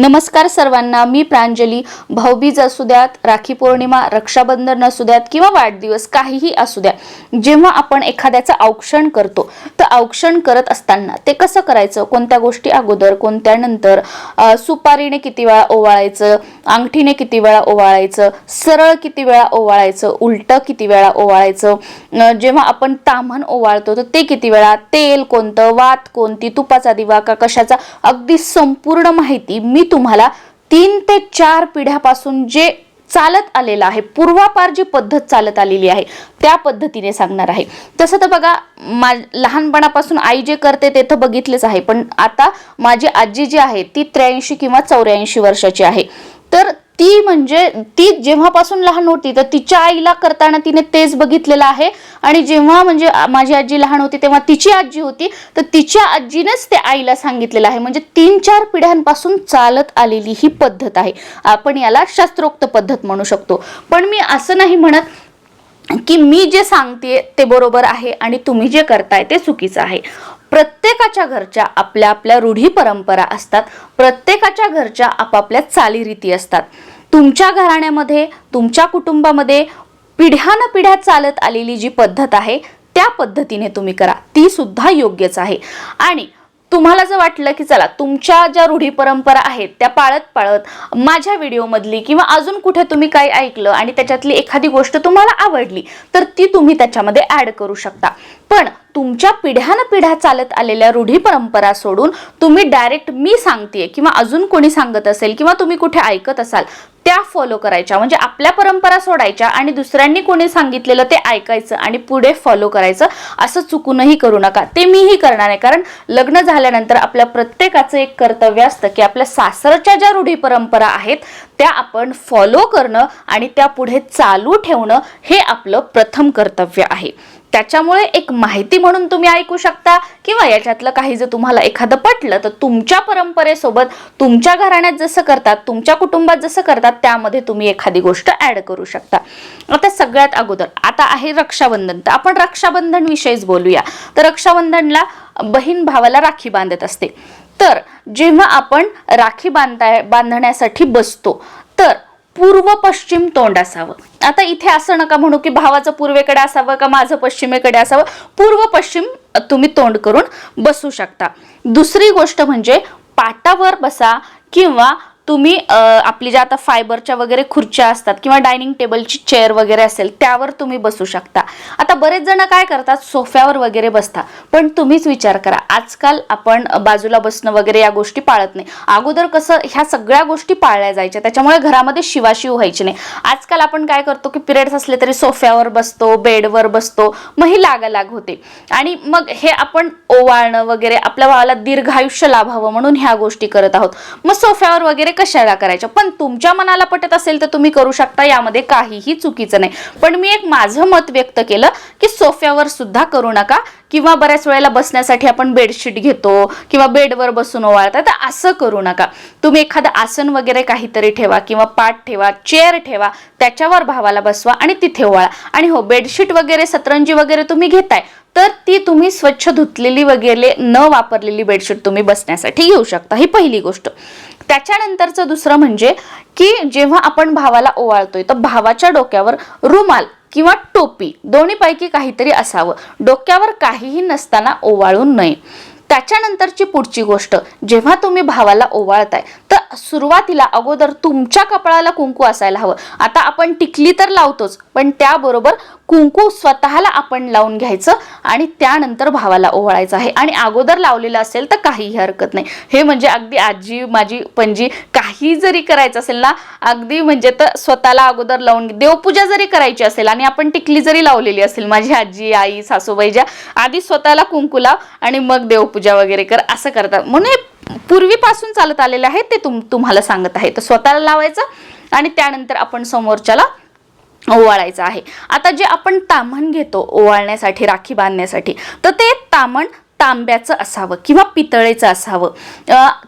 नमस्कार सर्वांना मी प्रांजली. भाऊबीज असू द्यात राखी पौर्णिमा रक्षाबंधन असू द्यात किंवा वाढदिवस काहीही असू द्या जेव्हा आपण एखाद्याचं औक्षण करतो तर औक्षण करत असताना ते कसं करायचं? कोणत्या गोष्टी अगोदर कोणत्या नंतर? सुपारीने किती वेळा ओवाळायचं? अंगठीने किती वेळा ओवाळायचं? सरळ किती वेळा ओवाळायचं? उलटं किती वेळा ओवाळायचं? जेव्हा आपण ताम्हण ओवाळतो तर ते किती वेळा? तेल कोणतं? वात कोणती? तुपाचा दिवा का? कशाचा? अगदी संपूर्ण माहिती मी तुम्हाला तीन ते चार पिढ्यापासून जे चालत आलेलं आहे पूर्वापार जी पद्धत चालत आलेली आहे त्या पद्धतीने सांगणार आहे. तसं तर बघा मा लहानपणापासून आई जे करते ते तर बघितलेच आहे पण आता माझी आजी जी आहे ती त्र्याऐंशी किंवा चौऱ्याऐंशी वर्षाची आहे. ती म्हणजे ती जेव्हापासून लहान होती तर तिच्या आईला करताना तिने तेच बघितलेलं आहे. आणि जेव्हा म्हणजे माझी आजी लहान होती तेव्हा तिची आजी होती तर तिच्या आजीनेच ते आईला सांगितलेलं आहे. म्हणजे तीन चार पिढ्यांपासून चालत आलेली ही पद्धत आहे. आपण याला शास्त्रोक्त पद्धत म्हणू शकतो. पण मी असं नाही म्हणत की मी जे सांगते ते बरोबर आहे आणि तुम्ही जे करताय ते चुकीचं आहे. प्रत्येकाच्या घरच्या आपल्या आपल्या रूढी परंपरा असतात. प्रत्येकाच्या घरच्या आपापल्या चालीरीती असतात. तुमच्या घराण्यामध्ये तुमच्या कुटुंबामध्ये पिढ्यानपिढ्या चालत आलेली जी पद्धत आहे त्या पद्धतीने तुम्ही करा. ती सुद्धा योग्यच आहे. आणि तुम्हाला जर वाटलं की चला तुमच्या ज्या रूढी परंपरा आहेत त्या पाळत पाळत माझ्या व्हिडिओमधली किंवा अजून कुठे तुम्ही काही ऐकलं आणि त्याच्यातली एखादी गोष्ट तुम्हाला आवडली तर ती तुम्ही त्याच्यामध्ये ऍड करू शकता. पण तुमच्या पिढ्यान पिढ्या चालत आलेल्या रूढी परंपरा सोडून तुम्ही डायरेक्ट मी सांगते किंवा अजून कोणी सांगत असेल किंवा तुम्ही कुठे ऐकत असाल त्या फॉलो करायच्या. म्हणजे आपल्या परंपरा सोडायच्या आणि दुसऱ्यांनी कोणी सांगितलेलं ते ऐकायचं आणि पुढे फॉलो करायचं असं चुकूनही करू नका. ते मीही करणार आहे. कारण लग्न झाल्यानंतर आपल्या प्रत्येकाचं एक कर्तव्य असतं की आपल्या सासरच्या ज्या रूढी परंपरा आहेत त्या आपण फॉलो करणं आणि त्या पुढे चालू ठेवणं हे आपलं प्रथम कर्तव्य आहे. त्याच्यामुळे एक माहिती म्हणून तुम्ही ऐकू शकता किंवा याच्यातलं काही जर तुम्हाला एखादं पटलं तर तुमच्या परंपरेसोबत तुमच्या घराण्यात जसं करतात तुमच्या कुटुंबात जसं करतात त्यामध्ये तुम्ही एखादी गोष्ट ॲड करू शकता. आता सगळ्यात अगोदर आता आहे रक्षाबंधन. तर आपण रक्षाबंधन विषयीच बोलूया. तर रक्षाबंधनला बहीण भावाला राखी बांधत असते. तर जेव्हा आपण राखी बांधताय बांधण्यासाठी बसतो तर पूर्व पश्चिम तोंड असावं. आता इथे असं नका म्हणू की भावाचं पूर्वेकडे असावं का माझं पश्चिमेकडे असावं. पूर्व पश्चिम तुम्ही तोंड करून बसू शकता. दुसरी गोष्ट म्हणजे पाटावर बसा किंवा तुम्ही आपली ज्या आता फायबरच्या वगैरे खुर्च्या असतात किंवा डायनिंग टेबलची चेअर वगैरे असेल त्यावर तुम्ही बसू शकता. आता बरेच जण काय करतात सोफ्यावर वगैरे बसता पण तुम्हीच विचार करा आजकाल आपण बाजूला बसणं वगैरे या गोष्टी पाळत नाही. अगोदर कसं ह्या सगळ्या गोष्टी पाळल्या जायच्या त्याच्यामुळे घरामध्ये शिवाशिव व्हायची नाही. आजकाल आपण काय करतो की पिरियड्स असले तरी सोफ्यावर बसतो बेडवर बसतो मग ही लागालाग होते. आणि मग हे आपण ओवाळणं वगैरे आपल्या भावाला दीर्घ आयुष्य लाभावं म्हणून ह्या गोष्टी करत आहोत. मग सोफ्यावर वगैरे कशाला करायच्या? पण तुमच्या मनाला पटत असेल तर तुम्ही करू शकता यामध्ये काहीही चुकीचं नाही. पण मी एक माझं मत व्यक्त केलं की सोफ्यावर सुद्धा करू नका किंवा बऱ्याच वेळेला बसण्यासाठी आपण बेडशीट घेतो किंवा बेडवर बसून ओवाळता तर असं करू नका. तुम्ही एखादं आसन वगैरे काहीतरी ठेवा किंवा पाठ ठेवा चेअर ठेवा त्याच्यावर भावाला बसवा आणि तिथे ओवाळा. आणि हो बेडशीट वगैरे सतरंजी वगैरे तुम्ही घेताय तर ती तुम्ही स्वच्छ धुतलेली वगैरे न वापरलेली बेडशीट तुम्ही बसण्यासाठी घेऊ शकता. ही पहिली गोष्ट. त्याच्यानंतरचं दुसरं म्हणजे की जेव्हा आपण भावाला ओवाळतोय तर भावाच्या डोक्यावर रुमाल किंवा टोपी दोन्हीपैकी काहीतरी असावं. डोक्यावर काहीही नसताना ओवाळू नये. त्याच्यानंतरची पुढची गोष्ट जेव्हा तुम्ही भावाला ओवाळताय तर सुरुवातीला अगोदर तुमच्या कपाळाला कुंकू असायला हवं. आता आपण टिकली तर लावतोच पण त्याबरोबर कुंकू स्वतःला आपण लावून घ्यायचं आणि त्यानंतर भावाला ओवाळायचं आहे. आणि अगोदर लावलेलं असेल तर काहीही हरकत नाही. हे म्हणजे अगदी आजी माझी पणजी काही जरी करायचं असेल ना अगदी म्हणजे तर स्वतःला अगोदर लावून देवपूजा जरी करायची असेल आणि आपण टिकली जरी लावलेली असेल माझी आजी आई सासूबाई ज्या आधी स्वतःला कुंकू लाव आणि मग देवपूजा वगैरे कर असं करतात. म्हणून हे पूर्वीपासून चालत आलेलं आहे ते तुम तुम्हाला सांगत आहे. तर स्वतःला लावायचं आणि त्यानंतर आपण समोरच्याला ओवाळायचं आहे. आता जे आपण ताम्हण घेतो ओवाळण्यासाठी राखी बांधण्यासाठी तर ते तामण तांब्याचं असावं किंवा पितळेचं असावं.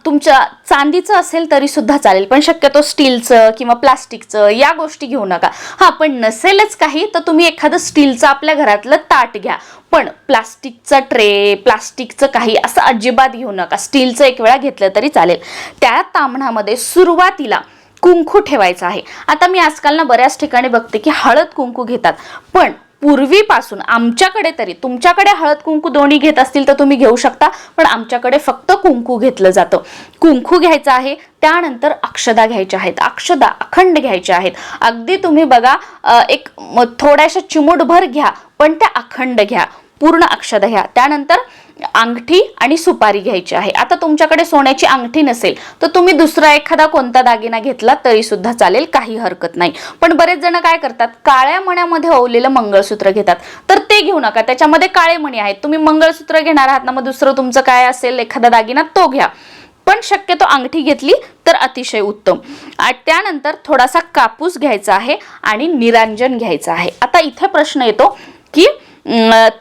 तुमच्या चांदीचं असेल तरी सुद्धा चालेल पण शक्यतो स्टीलचं किंवा प्लास्टिकचं या गोष्टी घेऊ नका. हा पण नसेलच काही तर तुम्ही एखादं स्टीलचं आपल्या घरातलं ताट घ्या. पण प्लास्टिकचा ट्रे प्लास्टिकचं काही असं अजिबात घेऊ नका. स्टीलचं एक वेळा घेतलं तरी चालेल. त्या तामणामध्ये सुरुवातीला कुंकू ठेवायचा आहे. आता मी आजकाल ना बऱ्याच ठिकाणी बघते की हळद कुंकू घेतात. पण पूर्वीपासून आमच्याकडे तरी तुमच्याकडे हळद कुंकू दोन्ही घेत असतील तर तुम्ही घेऊ शकता पण आमच्याकडे फक्त कुंकू घेतलं जातं. कुंकू घ्यायचं आहे त्यानंतर अक्षदा घ्यायच्या आहेत. अक्षदा अखंड घ्यायच्या आहेत. अगदी तुम्ही बघा एक थोड्याशा चिमूटभर घ्या पण त्या अखंड घ्या. पूर्ण अक्षदा घ्या. त्यानंतर अंगठी आणि सुपारी घ्यायची आहे. आता तुमच्याकडे सोन्याची अंगठी नसेल तर तुम्ही दुसरा एखादा कोणता दागिना घेतला तरी सुद्धा चालेल काही हरकत नाही. पण बरेच जण काय करतात काळ्या मण्यामध्ये ओवलेलं मंगळसूत्र घेतात. तर ते घेऊ नका त्याच्यामध्ये काळे मणी आहेत. तुम्ही मंगळसूत्र घेणार आहात ना मग दुसरं तुमचं काय असेल एखादा दागिना तो घ्या. पण शक्यतो अंगठी घेतली तर अतिशय उत्तम. त्यानंतर थोडासा कापूस घ्यायचा आहे आणि निरांजन घ्यायचं आहे. आता इथे प्रश्न येतो की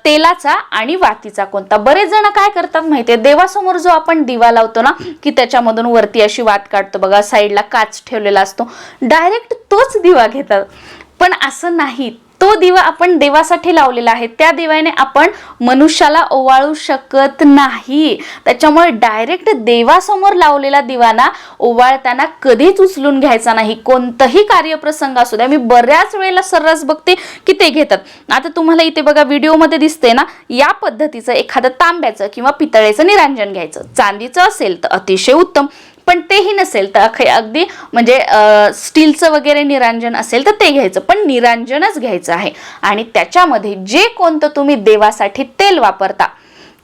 तेलाचा आणि वातीचा कोणता. बरेच जण काय करतात माहितीये? देवासमोर जो आपण दिवा लावतो ना की त्याच्यामधून वरती अशी वात काढतो बघा साईडला काच ठेवलेला असतो. डायरेक्ट तोच दिवा घेतात. पण असं नाही तो दिवा आपण देवासाठी लावलेला आहे. त्या दिव्याने आपण मनुष्याला ओवाळू शकत नाही. त्याच्यामुळे डायरेक्ट देवासमोर लावलेला दिवाना ओवाळताना कधीच उचलून घ्यायचा नाही. कोणतंही कार्यप्रसंग असू द्या मी बऱ्याच वेळेला सर्रास बघते की ते घेतात. आता तुम्हाला इथे बघा व्हिडिओमध्ये दिसते ना या पद्धतीचं एखादं तांब्याचं किंवा पितळेचं निरांजन घ्यायचं. चांदीचं असेल तर अतिशय उत्तम. पण तेही नसेल तर अखे- अगदी म्हणजे स्टीलचं वगैरे निरांजन असेल तर ते घ्यायचं पण निरांजनच घ्यायचं आहे. आणि त्याच्यामध्ये जे कोणतं तुम्ही देवासाठी तेल वापरता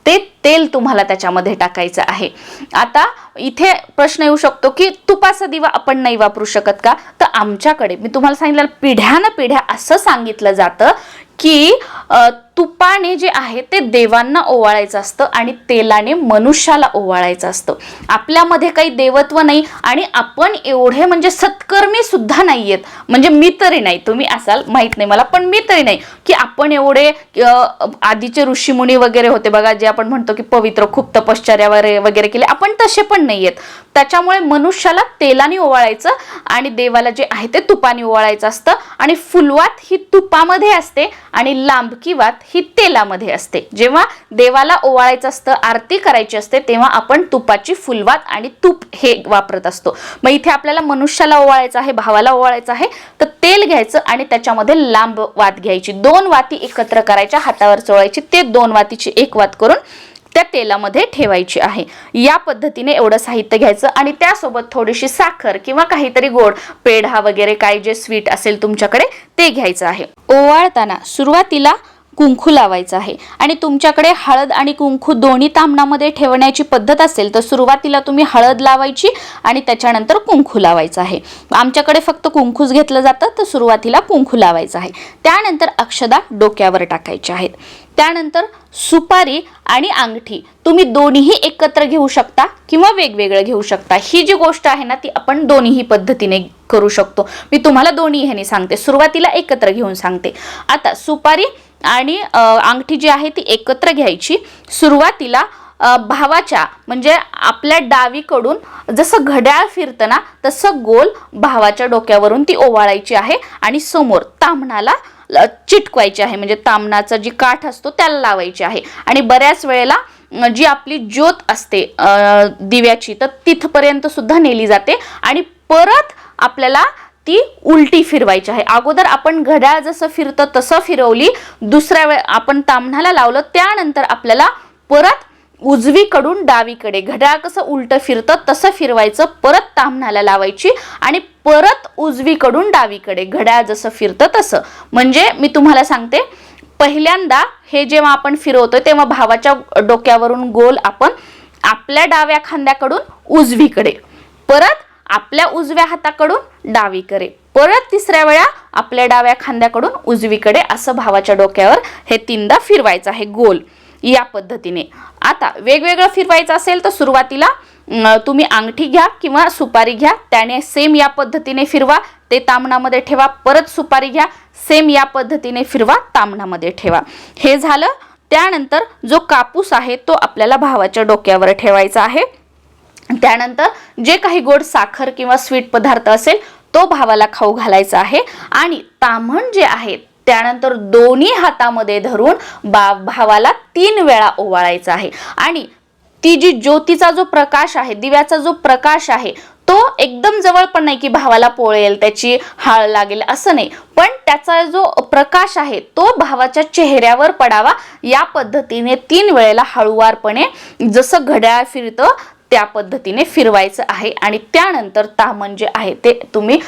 ते तेल तुम्हाला त्याच्यामध्ये टाकायचं आहे. आता इथे प्रश्न येऊ शकतो की तुपाचा दिवा आपण नाही वापरू शकत का? तर आमच्याकडे मी तुम्हाला सांगितलं पिढ्यानं पिढ्या असं सांगितलं जातं की तुपाने जे आहे ते देवांना ओवाळायचं असतं आणि तेलाने मनुष्याला ओवाळायचं असतं. आपल्यामध्ये काही देवत्व नाही आणि आपण एवढे म्हणजे सत्कर्मी सुद्धा नाही आहेत म्हणजे मी तरी नाही. तुम्ही असाल माहीत नाही मला पण मी तरी नाही की आपण एवढे आधीचे ऋषीमुनी वगैरे होते बघा जे आपण म्हणतो की पवित्र खूप तपश्चर्या वगैरे वगैरे केले आपण तसे पण नाही आहेत त्याच्यामुळे मनुष्याला तेलाने ओवाळायचं आणि देवाला जे आहे ते तुपाने ओवाळायचं असतं आणि फुलवात ही तुपामध्ये असते आणि लांबकी वात ही तेलामध्ये असते. जेव्हा देवाला ओवाळायचं असतं आरती करायची असते तेव्हा आपण तुपाची फुलवात आणि तूप हे वापरत असतो. मग इथे आपल्याला मनुष्याला ओवाळायचं आहे भावाला ओवाळायचं आहे तर तेल घ्यायचं आणि त्याच्यामध्ये लांब वात घ्यायची. दोन वाती एकत्र करायच्या हातावर चोळायची ते दोन वातीची एक वात करून त्या तेलामध्ये ठेवायची आहे. या पद्धतीने एवढं साहित्य घ्यायचं आणि त्यासोबत थोडीशी साखर किंवा काहीतरी गोड पेढा वगैरे काय जे स्वीट असेल तुमच्याकडे ते घ्यायचं आहे. ओवाळताना सुरुवातीला कुंकू लावायचं आहे. आणि तुमच्याकडे हळद आणि कुंकू दोन्ही तामणामध्ये ठेवण्याची पद्धत असेल तर सुरुवातीला तुम्ही हळद लावायची आणि त्याच्यानंतर कुंकू लावायचं आहे. आमच्याकडे फक्त कुंकूच घेतलं जातं तर सुरुवातीला कुंकू लावायचं आहे. त्यानंतर अक्षदा डोक्यावर टाकायच्या आहेत. त्यानंतर सुपारी आणि अंगठी तुम्ही दोन्हीही एकत्र घेऊ शकता किंवा वेगवेगळं घेऊ शकता. ही जी गोष्ट आहे ना ती आपण दोन्हीही पद्धतीने करू शकतो. मी तुम्हाला दोन्ही ह्याने सांगते. सुरुवातीला एकत्र घेऊन सांगते. आता सुपारी आणि अंगठी जी आहे ती एकत्र घ्यायची. सुरुवातीला भावाच्या म्हणजे आपल्या डावीकडून जसं घड्याळ फिरतं ना तसं गोल भावाच्या डोक्यावरून ती ओवाळायची आहे आणि समोर तांबणाला चिटकवायची आहे. म्हणजे तामणाचा जी काठ असतो त्याला लावायची आहे. आणि बऱ्याच वेळेला जी आपली ज्योत असते दिव्याची तर तिथपर्यंत सुद्धा नेली जाते आणि परत आपल्याला ती उलटी फिरवायची आहे. अगोदर आपण घड्याळ जसं फिरतं तसं फिरवली दुसऱ्या वेळ आपण तांबणाला लावलं त्यानंतर आपल्याला परत उजवीकडून डावीकडे घड्याळ कसं उलटं फिरतं तसं फिरवायचं परत तांबणाला लावायची आणि परत उजवीकडून डावीकडे घड्याळ जसं फिरतं तसं. म्हणजे मी तुम्हाला सांगते पहिल्यांदा हे जेव्हा आपण फिरवतोय तेव्हा भावाच्या डोक्यावरून गोल आपण आपल्या डाव्या खांद्याकडून उजवीकडे परत आपल्या उजव्या हाताकडून डावीकडे परत तिसऱ्या वेळा आपल्या डाव्या खांद्याकडून उजवीकडे असं भावाच्या डोक्यावर हे तीनदा फिरवायचं आहे. गोल. या पद्धतीने. आता वेगवेगळं फिरवायचं असेल तर सुरुवातीला तुम्ही अंगठी घ्या किंवा सुपारी घ्या. त्याने सेम या पद्धतीने फिरवा. ते तामणामध्ये ठेवा. परत सुपारी घ्या. सेम या पद्धतीने फिरवा. तामणामध्ये ठेवा. हे झालं. त्यानंतर जो कापूस आहे तो आपल्याला भावाच्या डोक्यावर ठेवायचा आहे. त्यानंतर जे काही गोड साखर किंवा स्वीट पदार्थ असेल तो भावाला खाऊ घालायचा आहे. आणि ताम्हण जे आहे त्यानंतर दोन्ही हातामध्ये धरून बा भावाला तीन वेळा ओवाळायचा आहे. आणि ती जी ज्योतीचा जो प्रकाश आहे दिव्याचा जो प्रकाश आहे तो एकदम जवळ पण नाही की भावाला पोळेल त्याची हाळ लागेल असं नाही. पण त्याचा जो प्रकाश आहे तो भावाच्या चेहऱ्यावर पडावा. या पद्धतीने तीन वेळेला हळुवारपणे जसं घड्याळ फिरतं त्या पद्धतीने फिरवायचं आहे आणि त्यानंतर तामण जे आहे ते तुम्ही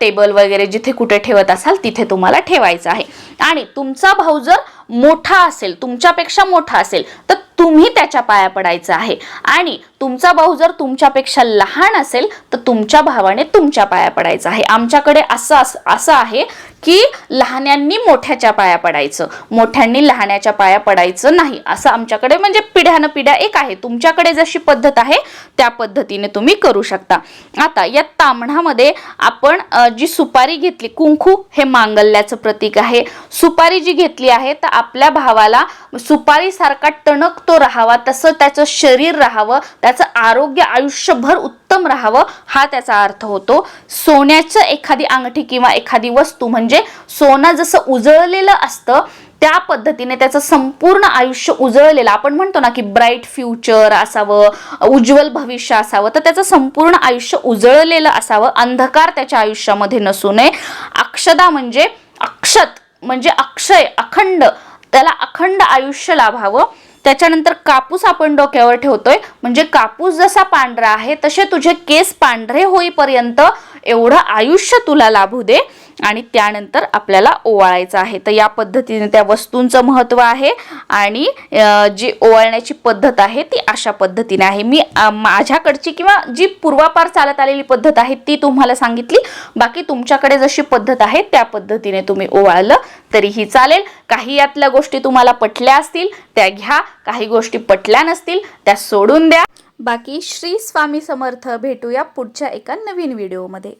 टेबल वगैरे जिथे कुठे ठेवत असाल तिथे तुम्हाला ठेवायचं आहे. आणि तुमचा भाऊ जर मोठा असेल तुमच्यापेक्षा मोठा असेल तर तुम्ही त्याच्या पाया पडायचं आहे. आणि तुमचा भाऊ जर तुमच्यापेक्षा लहान असेल तर तुमच्या भावाने तुमच्या पाया पडायचं आहे. आमच्याकडे असं असं आहे की लहान्यांनी मोठ्याच्या पाया पडायचं. मोठ्यांनी लहान्याच्या पाया पडायचं नाही. असं आमच्याकडे म्हणजे पिढ्यानं पिढ्या एक आहे. तुमच्याकडे जशी पद्धत आहे त्या पद्धतीने तुम्ही करू शकता. आता या तांबणामध्ये आपण जी सुपारी घेतली कुंकू हे मांगल्याचं प्रतीक आहे. सुपारी जी घेतली आहे तर आपल्या भावाला सुपारीसारखा टणक तो राहावा तसं त्याचं शरीर राहावं त्याचं आरोग्य आयुष्यभर उत्तम राहावं हा त्याचा अर्थ होतो. सोन्याचं एखादी अंगठी किंवा एखादी वस्तू म्हणजे सोनं जसं उजळलेलं असतं त्या पद्धतीने त्याचं संपूर्ण आयुष्य उजळलेलं आपण म्हणतो ना की ब्राईट फ्युचर असावं उज्ज्वल भविष्य असावं तर त्याचं संपूर्ण आयुष्य उजळलेलं असावं अंधकार त्याच्या आयुष्यामध्ये नसू नये. अक्षदा म्हणजे अक्षत म्हणजे अक्षय अखंड त्याला अखंड आयुष्य लाभावं. त्याच्यानंतर कापूस आपण डोक्यावर ठेवतोय. म्हणजे कापूस जसा पांढरा आहे तसे तुझे केस पांढरे होईपर्यंत एवढं आयुष्य तुला लाभू दे. आणि त्यानंतर आपल्याला ओवाळायचं आहे. तर या पद्धतीने त्या वस्तूंचं महत्त्व आहे आणि जी ओवाळण्याची पद्धत आहे ती अशा पद्धतीने आहे. मी माझ्याकडची किंवा जी पूर्वापार चालत आलेली पद्धत आहे ती तुम्हाला सांगितली. बाकी तुमच्याकडे जशी पद्धत आहे त्या पद्धतीने तुम्ही ओवाळलं तरीही चालेल. काही यातल्या गोष्टी तुम्हाला पटल्या असतील त्या घ्या. काही गोष्टी पटल्या नसतील त्या सोडून द्या. बाकी श्री स्वामी समर्थ भेटूया पुढच्या एका नवीन व्हिडिओमध्ये.